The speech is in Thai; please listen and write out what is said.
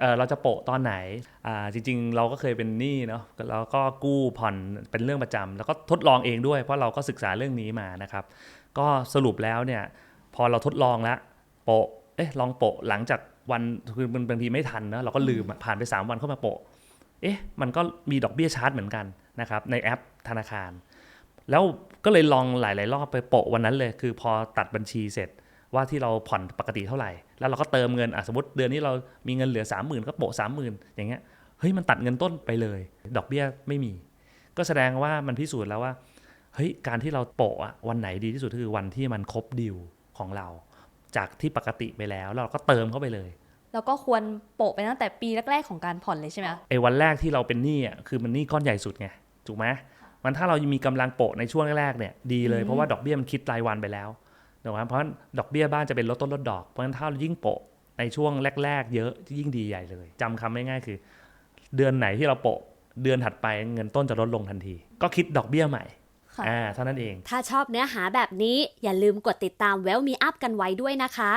เออเราจะโปะตอนไหนอ่าจริง ๆ เราก็เคยเป็นหนี้เนาะแล้วก็กู้ผ่อนเป็นเรื่องประจำแล้วก็ทดลองเองด้วย เพราะเราก็ศึกษาเรื่องนี้มานะครับ ก็สรุปแล้วเนี่ยพอเราทดลองแล้วโปะเอ๊ะลองโปะหลังจากวันคือบางทีไม่ทันนะเราก็ลืมอะผ่านไป 3 วันเข้ามาโปะเอ๊ะมันก็มีดอกเบี้ยชาร์จเหมือนกันนะครับในแอปธนาคาร แล้วก็เลยลองหลาย ๆ รอบไปโปะวันนั้นเลย คือพอตัดบัญชีเสร็จ ว่าที่เราผ่อนปกติเท่าไหร่ แล้วเราก็เติมเงินอะสมมติเดือนนี้เรามีเงินเหลือ 3 0,000 ก็โปะ30,000อย่างเงี้ยเฮ้ยมันตัดเงินต้นไปเลย ดอกเบี้ยไม่มี ก็แสดงว่ามันพิสูจน์แล้วว่าเฮ้ยการที่เราโปะอะวันไหนดีที่สุดก็คือวันที่มันครบดิวของเรา จากที่ปกติไปแล้วแล้วเราก็เติมเข้าไปเลยแล้วก็ควรโปะไปตั้งแต่ปีแรกๆของการผ่อนเลยใช่ไหมคะไอ้วันแรกที่เราเป็นหนี้อะคือมันหนี้ก้อนใหญ่สุดไงถูกไหมมันถ้าเรามีกำลังโปะในช่วงแรกๆเนี่ยดีเลยเพราะว่าดอกเบี้ยมันคิดรายวันไปแล้ว ถูกไหมเพราะฉะนั้นดอกเบี้ยบ้านจะเป็นลดต้นลดดอก เพราะฉะนั้นถ้าเรายิ่งโปะในช่วงแรก ๆ เยอะยิ่งดีใหญ่เลยจำคำง่ายๆคือ เดือนไหนที่เราโปะเดือนถัดไปเงินต้นจะลดลงทันที ก็คิดดอกเบี้ยใหม่ค่ะอ่าเท่านั้นเอง ถ้าชอบเนื้อหาแบบนี้อย่าลืมกดติดตาม Well Me Up กันไว้ด้วยนะคะ